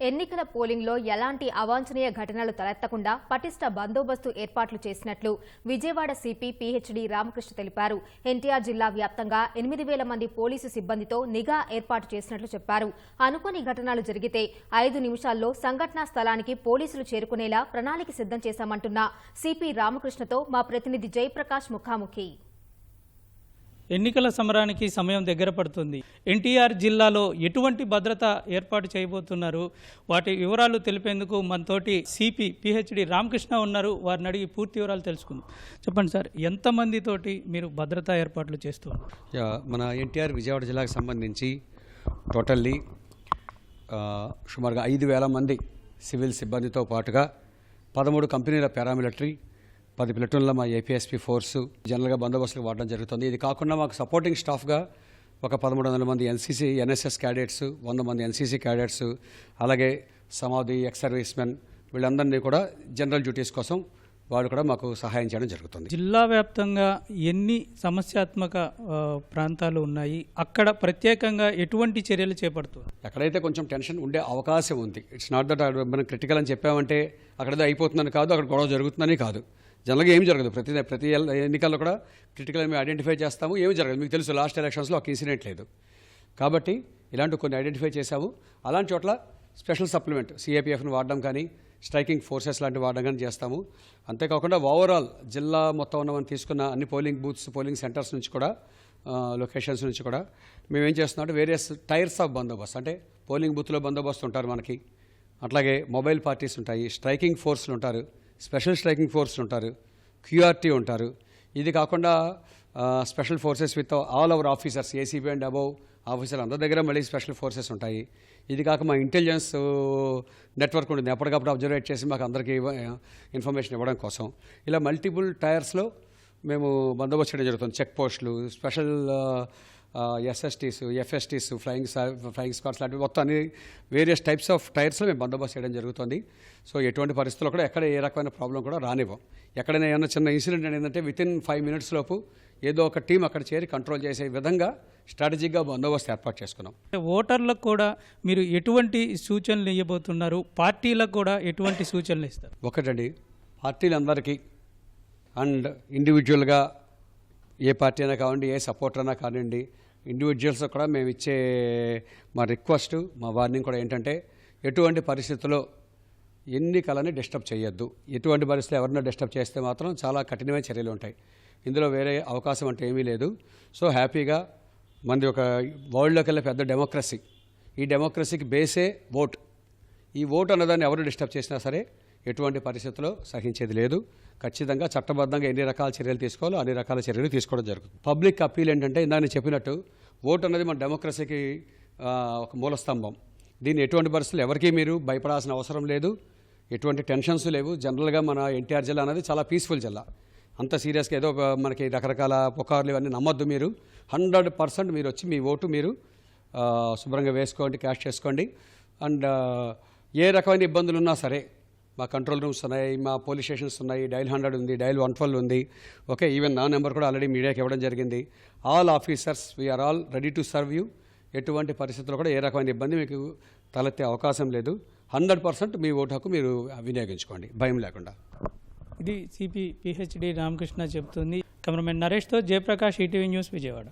ఎన్నికల పోలింగ్లో ఎలాంటి అవాంఛనీయ ఘటనలు తలెత్తకుండా పటిష్ట బందోబస్తు ఏర్పాట్లు చేసినట్లు విజయవాడ సిపి పిహెచ్డి రామకృష్ణ తెలిపారు. ఎన్టీఆర్ జిల్లా వ్యాప్తంగా ఎనిమిది వేల మంది పోలీసు సిబ్బందితో నిఘా ఏర్పాటు చేసినట్లు చెప్పారు. అనుకోని ఘటనలు జరిగితే ఐదు నిమిషాల్లో సంఘటనా స్థలానికి పోలీసులు చేరుకునేలా ప్రణాళిక సిద్ధం చేశామంటున్న సిపి రామకృష్ణతో మా ప్రతినిధి జయప్రకాష్ ముఖాముఖి. ఎన్నికల సమరానికి సమయం దగ్గర పడుతుంది. ఎన్టీఆర్ జిల్లాలో ఎటువంటి భద్రత ఏర్పాటు చేయబోతున్నారు? వాటి వివరాలు తెలిపేందుకు మనతోటి సిపి పిహెచ్డి రామకృష్ణ ఉన్నారు. వారిని అడిగి పూర్తి వివరాలు తెలుసుకుందాం. చెప్పండి సార్ ఎంతమందితోటి మీరు భద్రతా ఏర్పాట్లు చేస్తున్నారు మన ఎన్టీఆర్ విజయవాడ జిల్లాకు సంబంధించి టోటల్లీ సుమారుగా ఐదు వేల మంది సివిల్ సిబ్బందితో పాటుగా పదమూడు కంపెనీల పారామిలిటరీ పది ప్లటూన్ల మా ఏపీఎస్పీ ఫోర్సు జనరల్గా బందోబస్తులు వాడడం జరుగుతుంది. ఇది కాకుండా మాకు సపోర్టింగ్ స్టాఫ్గా ఒక పదమూడు వందల మంది ఎన్సీసీ ఎన్ఎస్ఎస్ క్యాడెట్స్ వంద మంది ఎన్సీసీ క్యాడెట్స్ అలాగే సమాధి ఎక్స్ సర్వీస్ మెన్ వీళ్ళందరినీ కూడా జనరల్ డ్యూటీస్ కోసం వాళ్ళు కూడా మాకు సహాయం చేయడం జరుగుతుంది. జిల్లా వ్యాప్తంగా ఎన్ని సమస్యాత్మక ప్రాంతాలు ఉన్నాయి? అక్కడ ప్రత్యేకంగా ఎటువంటి చర్యలు చేపడుతున్నారు? ఎక్కడైతే కొంచెం టెన్షన్ ఉండే అవకాశం ఉంది. ఇట్స్ నాట్ దట్ మనం క్రిటికల్ అని చెప్పామంటే అక్కడదే అయిపోతుందని కాదు అక్కడ గొడవ జరుగుతుందని కాదు. జనరల్గా ఏం జరగదు. ప్రతి ప్రతి ఎన్నికల్లో కూడా క్రిటికల్ మేము ఐడెంటిఫై చేస్తాము ఏమి జరగదు. మీకు తెలుసు లాస్ట్ ఎలక్షన్స్లో ఒక ఇన్సిడెంట్ లేదు. కాబట్టి ఇలాంటి కొన్ని ఐడెంటిఫై చేశాము అలాంటి చోట్ల స్పెషల్ సప్లిమెంట్ సిఏపిఎఫ్ను వాడడం కానీ స్ట్రైకింగ్ ఫోర్సెస్ లాంటివి వాడడం కానీ చేస్తాము. అంతేకాకుండా ఓవరాల్ జిల్లా మొత్తం ఉన్నవని తీసుకున్న అన్ని పోలింగ్ బూత్స్ పోలింగ్ సెంటర్స్ నుంచి కూడా లొకేషన్స్ నుంచి కూడా మేము ఏం చేస్తున్నాం అంటే వేరియస్ టైర్స్ ఆఫ్ బందోబస్తు అంటే పోలింగ్ బూత్లో బందోబస్తు ఉంటారు మనకి. అట్లాగే మొబైల్ పార్టీస్ ఉంటాయి స్ట్రైకింగ్ ఫోర్స్లు ఉంటారు. స్పెషల్ స్ట్రైకింగ్ ఫోర్స్ ఉంటారు క్యూఆర్టీ ఉంటారు. ఇది కాకుండా special forces with all our officers ACB and above officer అందరి దగ్గర మళ్ళీ స్పెషల్ ఫోర్సెస్ ఉంటాయి. ఇది కాక మా ఇంటెలిజెన్స్ నెట్వర్క్ ఉంటుంది. ఎప్పటికప్పుడు అబ్జర్వేట్ చేసి మాకు అందరికీ ఇన్ఫర్మేషన్ ఇవ్వడం కోసం. ఇలా మల్టిపుల్ టైర్స్లో మేము బందోబస్తు చేయడం జరుగుతుంది. చెక్ పోస్టులు special SSTs FSTs flying flying squads లాంటివి. మొత్తం అన్ని వేరియస్ టైప్స్ ఆఫ్ టైర్స్లో మేము బందోబస్తు చేయడం జరుగుతుంది. సో ఎటువంటి పరిస్థితుల్లో కూడా ఎక్కడ ఏ రకమైన ప్రాబ్లం కూడా రానివ్వం. ఎక్కడైనా ఏమైనా చిన్న ఇన్సిడెంట్ ఏంటంటే విత్ ఇన్ ఫైవ్ మినిట్స్ లోపు ఏదో ఒక టీం అక్కడ చేరి కంట్రోల్ చేసే విధంగా స్ట్రాటజిక్గా బందోబస్తు ఏర్పాటు చేసుకున్నాం. ఓటర్లకు కూడా మీరు ఎటువంటి సూచనలు ఇవ్వబోతున్నారు? పార్టీలకు కూడా ఎటువంటి సూచనలు ఇస్తారు? ఒకటండి పార్టీలందరికీ అండ్ ఇండివిజువల్గా ఏ పార్టీ అయినా కావండి ఏ సపోర్టర్ అయినా కానివ్వండి ఇండివిజువల్స్ కూడా మేము ఇచ్చే మా రిక్వెస్ట్ మా వార్నింగ్ కూడా ఏంటంటే ఎటువంటి పరిస్థితుల్లో ఎన్నికలని డిస్టర్బ్ చేయొద్దు. ఎటువంటి పరిస్థితులు ఎవరినో డిస్టర్బ్ చేస్తే మాత్రం చాలా కఠినమైన చర్యలు ఉంటాయి. ఇందులో వేరే అవకాశం అంటే ఏమీ లేదు. సో హ్యాపీగా మనది ఒక వరల్డ్లోకి వెళ్ళే పెద్ద డెమోక్రసీ ఈ డెమోక్రసీకి బేసే ఓట్ ఈ ఓటు అన్నదాన్ని ఎవరు డిస్టర్బ్ చేసినా సరే ఎటువంటి పరిస్థితుల్లో సహించేది లేదు. ఖచ్చితంగా చట్టబద్ధంగా ఎన్ని రకాల చర్యలు తీసుకోవాలో అన్ని రకాల చర్యలు తీసుకోవడం జరుగుతుంది. పబ్లిక్ అప్పీల్ ఏంటంటే ఇందాక నేను చెప్పినట్టు ఓటు అనేది మన డెమోక్రసీకి ఒక మూలస్తంభం. దీన్ని ఎటువంటి పరిస్థితులు ఎవరికీ మీరు భయపడాల్సిన అవసరం లేదు. ఎటువంటి టెన్షన్స్ లేవు. జనరల్గా మన ఎన్టీఆర్ జిల్లా అనేది చాలా పీస్ఫుల్ జిల్లా. అంత సీరియస్గా ఏదో ఒక మనకి రకరకాల పుకార్లు ఇవన్నీ నమ్మొద్దు మీరు. హండ్రెడ్ పర్సెంట్ మీరు వచ్చి మీ ఓటు మీరు శుభ్రంగా వేసుకోండి క్యాష్ చేసుకోండి. అండ్ ఏ రకమైన ఇబ్బందులు ఉన్నా సరే మా కంట్రోల్ రూమ్స్ ఉన్నాయి మా పోలీస్ స్టేషన్స్ ఉన్నాయి డైల్ హండ్రెడ్ ఉంది డైల్ వన్ ట్వెల్వ్ ఉంది. ఓకే ఈవెన్ నా నెంబర్ కూడా ఆల్రెడీ మీడియాకి ఇవ్వడం జరిగింది. All officers we are all ready to serve you ఎటువంటి పరిస్థితుల్లో కూడా ఏ రకమైన ఇబ్బంది మీకు తలెత్తే అవకాశం లేదు. హండ్రెడ్ పర్సెంట్ మీ ఓటు హక్కు మీరు వినియోగించుకోండి భయం లేకుండా. ఇది సిపి పిహెచ్డి రామకృష్ణ చెబుతుంది కెమెరామెన్ నరేష్తో జయప్రకాష్ ఈటీవీ న్యూస్ విజయవాడ.